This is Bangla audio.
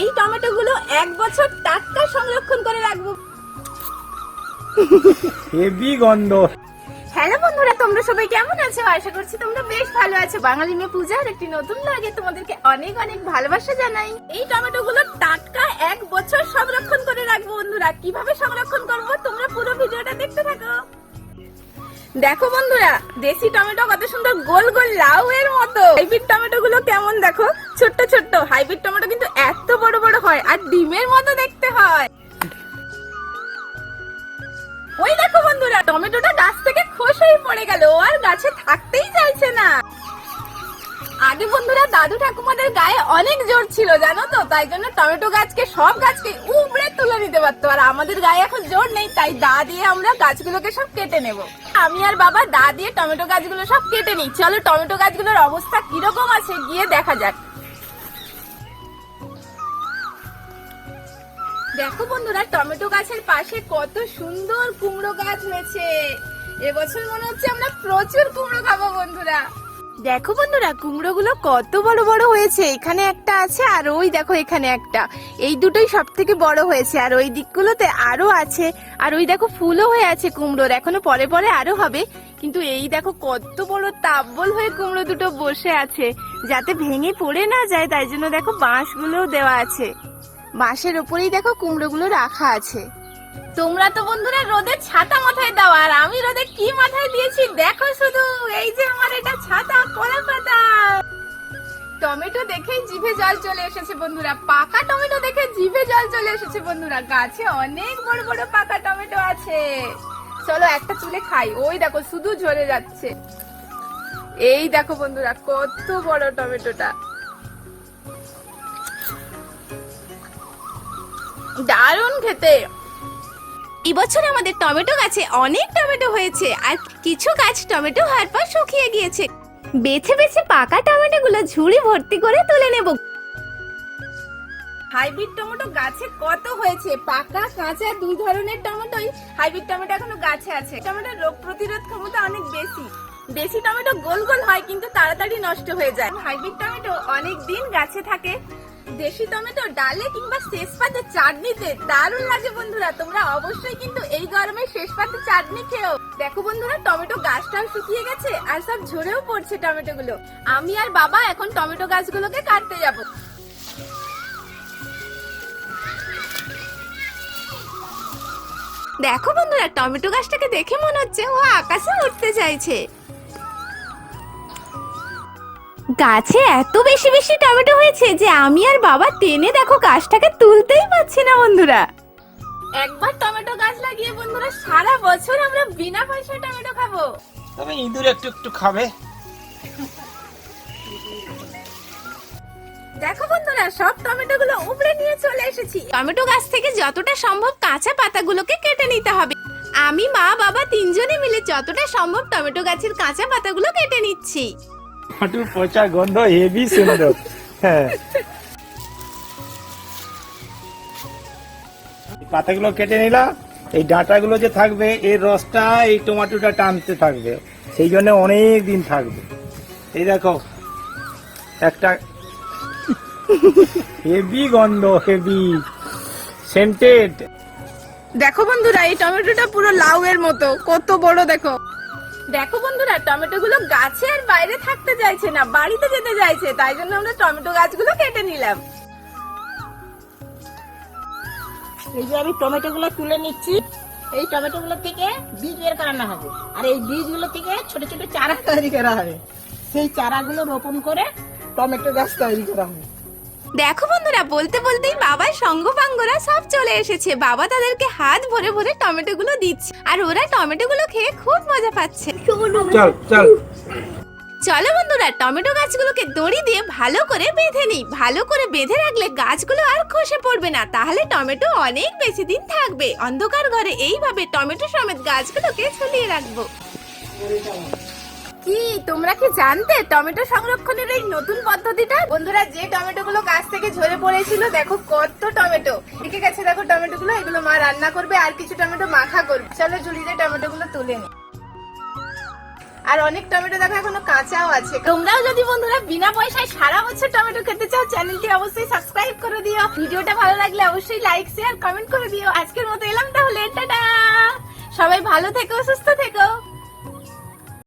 এই টমেটো গুলো এক বছর টাটকা সংরক্ষণ করে রাখব। হেভি গন্ধ। হ্যালো বন্ধুরা তোমরা সবাই কেমন আছো? আশা করছি তোমরা বেশ ভালো আছো। বাঙালি মেয়ে পূজার একটি নতুন লাগে তোমাদেরকে অনেক অনেক ভালোবাসা জানাই। এই টমেটো গুলো টাটকা এক বছর সংরক্ষণ করে রাখব বন্ধুরা। কীভাবে সংরক্ষণ করব? তোমরা পুরো ভিডিওটা দেখতে থাকো। দেখো বন্ধুরা, দেশি টমেটো কত সুন্দর গোল গোল লাউ এর মতো। হাইব্রিড টমেটো গুলো কেমন দেখো? ছোট্ট ছোট্ট। হাইব্রিড টমেটো কিন্তু এত বড় বড় হয়, আর ডিমের মতো দেখতে হয়। ওই দেখো বন্ধুরা, টমেটোটা গাছ থেকে খোসাই পড়ে গেল আর গাছে থাকতেই চাইছে না। আগে বন্ধুরা দাদু ঠাকুমাদের গায়ে অনেক জোর ছিল, জানো তো? তাই জন্য টমেটো গাছকে, সব গাছকে উপড়ে তুলে নিতে পারতো। আর আমাদের গায়ে এখন জোর নেই, তাই দা দিয়ে আমরা গাছগুলোকে সব কেটে নেব। আমি আর বাবা দা দিয়ে টমেটো গাছগুলো সব কেটে নিই। চলো টমেটো গাছগুলোর অবস্থা কীরকম আছে গিয়ে দেখা যাক। দেখো বন্ধুরা, টমেটো গাছের পাশে কত সুন্দর কুমড়ো গাছ হয়েছে। এবছর মনে হচ্ছে আমরা প্রচুর কুমড়ো খাব বন্ধুরা। দেখো বন্ধুরা কুমড়ো গুলো কত বড় বড় হয়েছে। এখানে একটা আছে আর ওই দেখো এখানে একটা। এই দুটোই সব থেকে বড় হয়েছে। আর ওই দিকগুলোতে আরও আছে। আর ওই দেখো ফুলও হয়ে আছে কুমড়োর। এখনও পরে পরে আরও হবে। কিন্তু এই দেখো কত বড় তাব্বল হয়ে কুমড়ো দুটো বসে আছে। যাতে ভেঙে পড়ে না যায়, তাই জন্য দেখো বাঁশগুলোও দেওয়া আছে। বাঁশের ওপরেই দেখো কুমড়োগুলো রাখা আছে। তোমরা তো বন্ধুরা রোদে ছাতা মাথায় দাও, আর আমি রোদে কি মাথায় দিয়েছি দেখো শুধু, এই যে আমার এটা ছাতা, কলা পাতা। টমেটো দেখেই জিভে জল চলে এসেছে বন্ধুরা, পাকা টমেটো দেখে জিভে জল চলে এসেছে বন্ধুরা, গাছে অনেক বড় বড় পাকা টমেটো আছে। চলো একটা চুলে খাই, ওই দেখো শুধু ঝরে যাচ্ছে। এই দেখো বন্ধুরা, কত বড় টমেটোটা। দারুণ খেতে। এবছর আমাদের টমেটো গাছে অনেক টমেটো হয়েছে, আর কিছু গাছ টমেটো হওয়ার পর শুকিয়ে গিয়েছে। বেছে বেছে পাকা টমেটো গুলো ঝুড়ি ভর্তি করে তুলে নেব। হাইব্রিড টমেটো গাছে কত হয়েছে? পাকা, কাঁচা, দুই ধরনের টমেটোই হাইব্রিড টমেটো এখনও গাছে আছে। টমেটোর রোগ প্রতিরোধ ক্ষমতা অনেক বেশি। দেশি টমেটো গোল গোল হয়, কিন্তু তাড়াতাড়ি নষ্ট হয়ে যায়। হাইব্রিড টমেটো অনেক দিন গাছে থাকে দেশি টমেটো, ডালে কিংবা শেষ পাতে চাটনিতে? দারুণ লাগে বন্ধুরা, তোমরা অবশ্যই কিন্তু এই গরমে শেষ পাতে চাটনি খেও। দেখো বন্ধুরা, টমেটো গাছটাও শুকিয়ে গেছে আর সব ঝরেও পড়ছে টমেটো গুলো আমি আর বাবা এখন টমেটো গাছগুলোকে কাটতে যাব। দেখো বন্ধুরা, টমেটো গাছটাকে দেখে মনে হচ্ছে, ও আকাশে উঠতে চাইছে। গাছে এত বেশি বেশি টমেটো হয়েছে যে আমি আর বাবা টেনে দেখো গাছটাকে তুলতেই পারছি না বন্ধুরা। একবার টমেটো গাছ লাগিয়ে বন্ধুরা সারা বছর আমরা বিনা পয়সায় টমেটো খাব। তবে ইঁদুর একটু একটু খাবে। দেখো বন্ধুরা সব টমেটো গুলো উপড়ে নিয়ে চলে এসেছি। টমেটো গাছ থেকে যতটা সম্ভব কাঁচা পাতাগুলোকে কেটে নিতে হবে। আমি মা বাবা তিনজনে মিলে যতটা সম্ভব টমেটো গাছের কাঁচা পাতাগুলো কেটে নিচ্ছি। হাঁটু পচা গন্ধ হেভি সুন্দর। হ্যাঁ। পাতাগুলো কেটে নিলাম এই ডাঁটাগুলো যে থাকবে এর রসটা, এই টমেটোটা টানতে থাকবে, সেই জন্য অনেক দিন থাকবে। এই দেখো, একটা হেভি গন্ধ হেভি সেন্টেড দেখো বন্ধুরা, এই টমেটোটা পুরো লাউ এর মতো, কত বড় দেখো। দেখো বন্ধুরা টমেটো গুলো গাছে আর বাইরে থাকতে চাইছে না, বাড়িতে যেতে চাইছে, তাই জন্য আমরা টমেটো গাছগুলো কেটে নিলাম। এই যে আমি টমেটো গুলো তুলে নিচ্ছি, এই টমেটো গুলো থেকে বীজ বের করানো হবে। আর এই বীজগুলো থেকে ছোট ছোট চারা তৈরি করা হবে। সেই চারাগুলো রোপণ করে টমেটো গাছ তৈরি করা হবে। দেখো বন্ধুরা বলতে বলতেই বাবার সঙ্গপাঙ্গরা সব চলে এসেছে। বাবা তাদেরকে হাত ভরে ভরে টমেটো গুলো দিচ্ছে আর ওরা টমেটো গুলো খেয়ে খুব মজা পাচ্ছে। চল চল চলো। বন্ধুরা টমেটো গাছগুলোকে দড়ি দিয়ে ভালো করে বেঁধে নিই। ভালো করে বেঁধে রাখলে গাছগুলো আর খসে পড়বে না তাহলে টমেটো অনেক বেশি দিন থাকবে। অন্ধকার ঘরে এইভাবে টমেটো সমেত গাছগুলোকে ঝুলিয়ে রাখব। কি? তোমরা কি জানতে? টমেটো সংরক্ষণের এই নতুন পদ্ধতিটা? বন্ধুরা, যে টমেটো গুলো গাছ থেকে ঝরে পড়েছিল, দেখো কত টমেটো। পেকে গেছে দেখো টমেটো গুলো এগুলো মা রান্না করবে, আর কিছু টমেটো মাখা করবে। চলো ঝুড়িতে টমেটো গুলো তুলে নি। আর অনেক টমেটো দেখো এখনও কাঁচাও আছে। তোমরাও যদি বন্ধুরা বিনা পয়সায় সারা বছর টমেটো খেতে চাও, চ্যানেলটি অবশ্যই সাবস্ক্রাইব করে দিও। ভিডিওটা ভালো লাগলে অবশ্যই লাইক, শেয়ার, কমেন্ট করে দিও। আজকের মতো এলাম তাহলে, টাটা! সবাই ভালো থেকো, সুস্থ থেকো।